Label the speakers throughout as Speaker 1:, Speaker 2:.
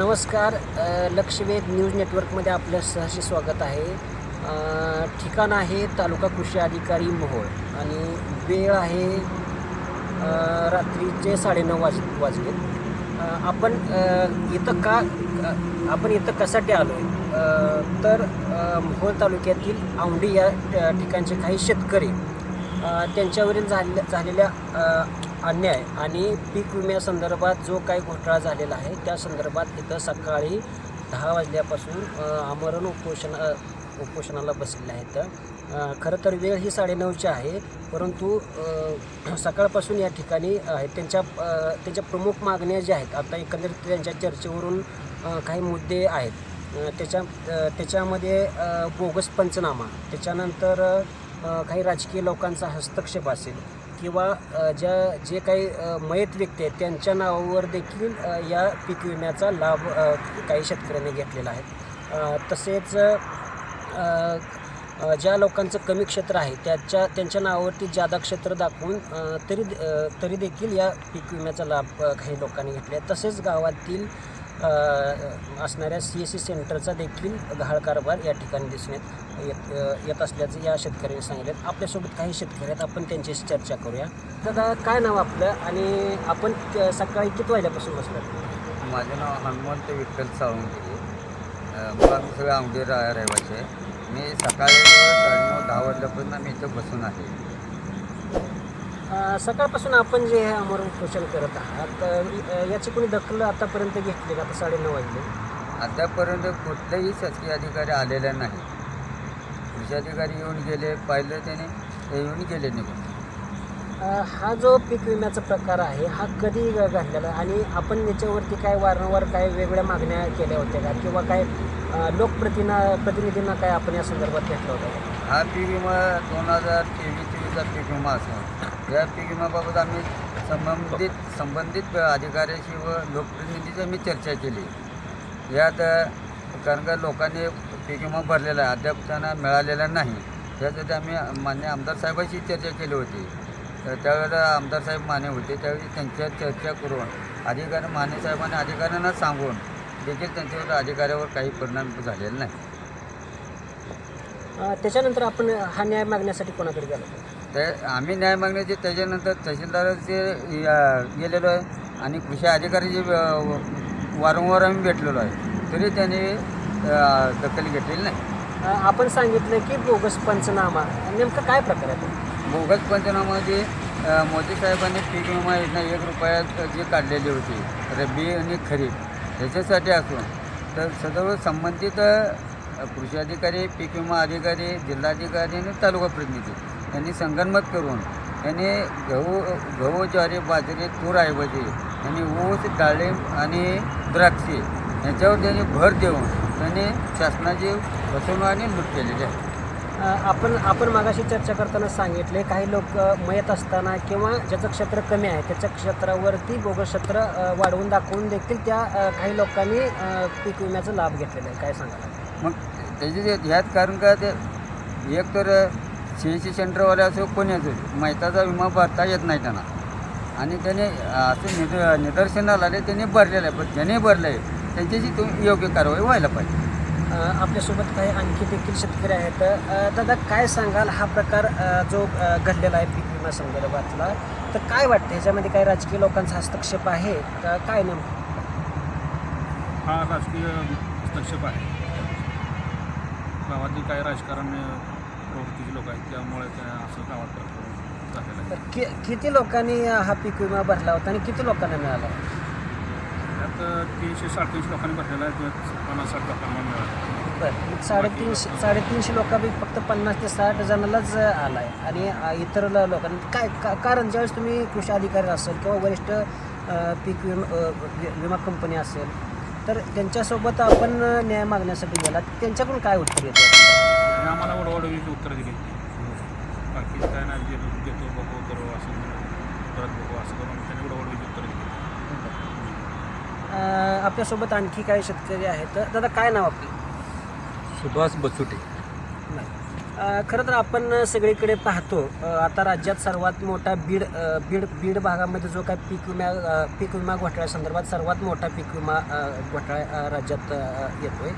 Speaker 1: नमस्कार लक्षवेध न्यूज नेटवर्कमध्ये आपलं सहर्ष स्वागत आहे. ठिकाण आहे तालुका कृषी अधिकारी मोहोळ आणि वेळ आहे रात्रीचे साडेनऊ वाज वाजले. आपण इथं का आपण इथं कसाठी आलो आहे तर मोहोळ तालुक्यातील आवडी या ठिकाणचे काही शेतकरी त्यांच्यावरील झाले झालेल्या अन्याय आणि पीक विम्यासंदर्भात जो काही घोटाळा झालेला आहे त्या संदर्भात इथं सकाळी दहा वाजल्यापासून आमरण उपोषण उपोषणाला बसलेले आहेत. खरं तर वेळ ही साडेनऊची आहे परंतु सकाळपासून या ठिकाणी त्यांच्या त्यांच्या प्रमुख मागण्या ज्या आहेत आता एकंदरीत त्यांच्या चर्चेवरून काही मुद्दे आहेत. त्याच्या त्याच्यामध्ये बोगस पंचनामा त्याच्यानंतर काही राजकीय लोकांचा हस्तक्षेप असेल किंवा ज्या जे काही मयत व्यक्ती आहेत त्यांच्या नावावर देखील या पीक विम्याचा लाभ काही शेतकऱ्यांनी घेतलेला आहे. तसेच ज्या लोकांचं कमी क्षेत्र आहे त्याच्या त्यांच्या नावावरती जादा क्षेत्र दाखवून तरी तरी देखील या पीक विम्याचा लाभ काही लोकांनी घेतला आहे. तसेच गावातील असणाऱ्या सी एस सी सेंटरचा देखील गहाळ कारभार या ठिकाणी दिसून येत येत असल्याचं या शेतकऱ्यांनी सांगितलं. आपल्यासोबत काही शेतकरी आहेत आपण त्यांच्याशी चर्चा करूया. दादा काय नाव आपलं? आणि आपण सकाळी किती वाजल्यापासून बसलं
Speaker 2: माझं नाव हनुमंत विठ्ठल सावंगी मला मग आम्ही सगळे रहिवासी आहे. मी सकाळी साडेनऊ दहा वाजल्यापर्यंत आम्ही इथं बसून आहे.
Speaker 1: सकाळपासून आपण जे हे अमर उपोषण करत आहात याची कोणी दखल आतापर्यंत घेतली का? आता साडेनऊ वाजले.
Speaker 2: आतापर्यंत कुठलेही शासकीय अधिकारी आलेले नाही. कृषी अधिकारी येऊन गेले पाहिलं त्याने ते येऊन गेले निघून.
Speaker 1: हा जो पीक विम्याचा प्रकार आहे हा कधी घ- घडलेला आहे? आणि आपण याच्यावरती काय वारंवार काय वेगवेगळ्या मागण्या केल्या होत्या का? किंवा काय लोकप्रतिना प्रतिनिधींना काय आपण या संदर्भात घेतलं होतं? का?
Speaker 2: हा पीक विमा दोन हजार तेवीस चोवीसचा पीक विमा असून या पीक आम्ही संबंधित संबंधित अधिकाऱ्याशी व लोकप्रतिनिधीशी आम्ही चर्चा केली. यात कारण का लोकांनी पीक विमा भरलेला आहे अद्याप त्यांना मिळालेला नाही. त्यासाठी आम्ही मान्य आमदार साहेबांशी चर्चा केली होती. तर त्यावेळेला आमदार साहेब माने होते त्यावेळी त्यांच्या चर्चा करून अधिकारी माने साहेबांनी अधिकाऱ्यांना सांगून देखील त्यांच्यावर अधिकाऱ्यावर काही परिणाम झालेला नाही.
Speaker 1: त्याच्यानंतर आपण हा न्याय मागण्यासाठी कोणाकडे गेलो?
Speaker 2: ते आम्ही न्याय मागण्याचे त्याच्यानंतर तहसीलदाराचे या- गेलेलो आहे आणि कृषी अधिकारीचे व- वारंवार आम्ही भेटलेलो आहे. तरी त्याने दखल घेतलेली नाही.
Speaker 1: आपण सांगितलं की बोगस पंचनामा नेमकं काय प्रकार आहे?
Speaker 2: बोगस पंचनामामध्ये अ, मोदी साहेबांनी पीक विमा योजना एक रुपयात जी काढलेली होती रब्बी आणि खरीप ह्याच्यासाठी असून तर सर्व संबंधित कृषी अधिकारी पीक विमा अधिकारी जिल्हाधिकारी आणि तालुका प्रतिनिधी. यांनी संगनमत करून यांनी गहू गहू ज्वारी बाजरी तूरऐवजी यांनी ऊस डाळिंब आणि द्राक्षे यांच्यावर त्यांनी भर देऊन त्यांनी शासनाची फसवणूक आणि लूट केलेली आहे.
Speaker 1: आपण आपण मागाशी चर्चा करताना सांगितले काही लोक मयत असताना किंवा ज्याचं क्षेत्र कमी आहे त्याच्या क्षेत्रावरती बोगस क्षेत्र वाढवून दाखवून देखील त्या काही लोकांनी पीक विम्याचा लाभ घेतलेला आहे. काय सांगाल?
Speaker 2: मग त्याचे ह्यात कारण का ते एक तर सी एस सी सेंटरवाले असो कोणी असो मैताचा विमा भरता येत नाही त्यांना. आणि त्याने असं निद निदर्शनाला आले त्यांनी भरलेलं आहे पण ज्याने भरलं आहे त्यांच्याशी तुम्ही योग्य कारवाई व्हायला पाहिजे.
Speaker 1: आपल्यासोबत काही आणखी देखील शेतकरी आहेत. दादा काय सांगाल? हा प्रकार जो घडलेला आहे पीक विमा संदर्भातला. तर काय वाटतं ह्याच्यामध्ये काही राजकीय लोकांचा हस्तक्षेप आहे का? काय नेमकं?
Speaker 3: हा राजकीय हस्तक्षेप आहे. गावातील काही राजकारण प्रवृत्तीचे लोक आहेत त्यामुळे त्या असं गावात झालेलं आहे.
Speaker 1: तर कि किती लोकांनी हा पीक विमा भरला होता आणि किती लोकांना मिळाला?
Speaker 3: त्यात तीनशे साडेतीनशे लोकांनी भरलेला आहे त्यात पन्नास साठ लोकांना मिळालं.
Speaker 1: बरं साडेतीनशे साडेतीनशे लोकांपैकी फक्त पन्नास ते साठ जणांनाच आला आहे आणि अ, इतर ल- लोकांना काय का कारण ज्यावेळेस तुम्ही कृषी अधिकारी असेल किंवा वरिष्ठ अ, पीक विमा अ, वि- विमा कंपनी असेल तर त्यांच्यासोबत आपण न्याय मागण्यासाठी गेला त्यांच्याकडून काय उत्तर येते?
Speaker 3: आणि आम्हाला वडवडवीची उत्तरं दिली. नाही देतो देतो बघू करू असं परत बघू असं करून त्यांनी वडवडवीची उत्तरं दिली.
Speaker 1: अ, आपल्यासोबत आणखी काही शेतकरी आहेत. तर दादा काय नाव आपलं?
Speaker 4: सुभाष बचुटे
Speaker 1: खरं तर आपण सगळीकडे पाहतो आता राज्यात सर्वात मोठा बीड बीड बीड भागामध्ये जो काय पीक विम्या अ, पीक विमा घोटाळ्यासंदर्भात सर्वात मोठा पीक विमा घोटाळा राज्यात अ, येतोय.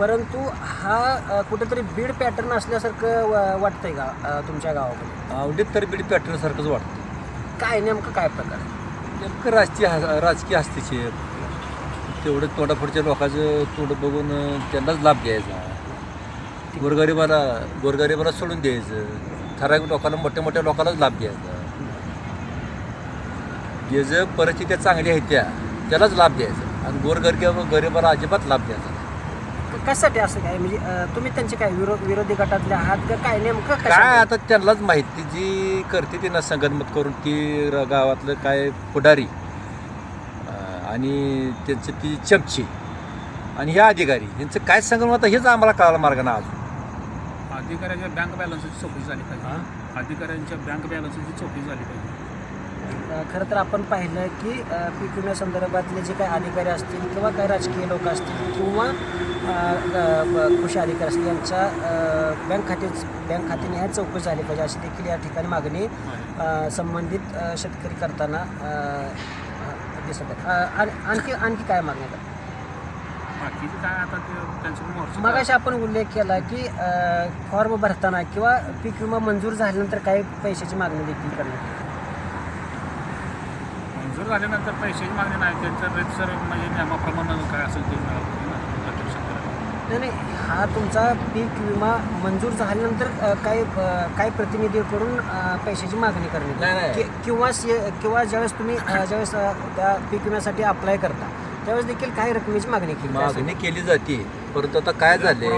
Speaker 1: परंतु हा कुठेतरी बीड पॅटर्न असल्यासारखं व- वाटतंय का तुमच्या गावामध्ये
Speaker 4: आवडीत तर बीड पॅटर्नसारखंच वाटतं.
Speaker 1: काय नेमकं काय प्रकार आहे?
Speaker 4: नेमकं राजकीय हा- राजकीय हस्तक्षेप तेवढं तोंडापुढच्या लोकांचं तोंड बघून अं, त्यांनाच लाभ द्यायचा गोरगरिबाला गोरगरिबाला सोडून द्यायचं. ठराविक लोकांना मोठ्या मोठ्या लोकांनाच लाभ द्यायचा जे जे परिस्थित्या चांगल्या आहेत त्या त्यालाच लाभ द्यायचा आणि गोरगरीब गरिबाला अजिबात लाभ द्यायचा
Speaker 1: कशासाठी असं काय? म्हणजे अ, तुम्ही त्यांचे काय विरोध विरोधी गटातले आहात का? काय नेमकं
Speaker 4: काय? आता त्यांनाच माहिती जी करते ती ना संगनमत करून ती र- गावातलं काय पुढारी. अं, आणि त्यांची ती चमची. आणि हे अधिकारी यांचं काय संगनमत हेच आम्हाला कळायला मार्ग ना अजून.
Speaker 3: अधिकाऱ्याच्या बँक बॅलन्सची चौकशी झाली पाहिजे. अधिकाऱ्यांच्या बँक बॅलन्सची चौकशी झाली पाहिजे.
Speaker 1: खरं तर आपण पाहिलं की पीक विम्यासंदर्भातले जे काही अधिकारी असतील किंवा काही राजकीय लोक असतील किंवा कृषी अधिकारी असतील यांच्या बँक खाते बँक खात्याने ह्या चौकशी झाली पाहिजे अशी देखील या ठिकाणी मागणी संबंधित शेतकरी करताना दिसत आहे. आणखी आणखी काय मागणी मगाशी आपण उल्लेख केला की फॉर्म भरताना किंवा पीक विमा मंजूर झाल्यानंतर काही पैशाची मागणी देखील करण्यात
Speaker 3: मंजूर झाल्यानंतर पैशाची मागणी नाही त्यांचं रेटसर म्हणजे नियमाप्रमाणे काय असेल ते.
Speaker 1: नाही नाही हा तुमचा पीक विमा मंजूर झाल्यानंतर काय काय प्रतिनिधीकडून पैशाची मागणी करण्यात
Speaker 4: नाही,
Speaker 1: येईल?
Speaker 4: नाही.
Speaker 1: कि- किंवा किंवा ज्यावेळेस तुम्ही ज्यावेळेस त्या पीक विम्यासाठी अप्लाय करता त्यावेळेस देखील काही रकमेची मागणी केली जाते.
Speaker 4: मागणी केली जाते परंतु आता काय झाले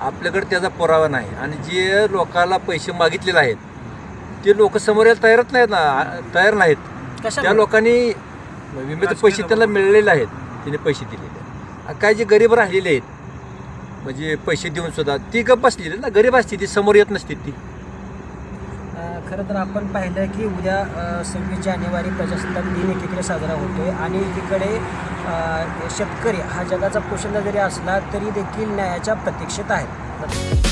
Speaker 3: आपल्याकडे
Speaker 4: त्याचा पुरावा नाही आणि जे लोकांना पैसे मागितलेले आहेत ते लोक समोर यायला तयारच नाहीत ना तयार नाहीत त्या लोकांनी विम्याचे पैसे त्यांना मिळलेले आहेत. तिने पैसे दिलेले आणि काय जे गरीब राहिलेले आहेत म्हणजे पैसे देऊन सुद्धा ती गप बसलेली ना. गरीब असते ती समोर येत नसते ती.
Speaker 1: खरं तर आपण पाहिलं की उद्या सव्वीस जानेवारी प्रजासत्ताक दिन एकीकडे साजरा होतोय आणि एकीकडे शेतकरी हा जगाचा पोषंदा जरी असला तरी देखील न्यायाच्या प्रतीक्षेत आहे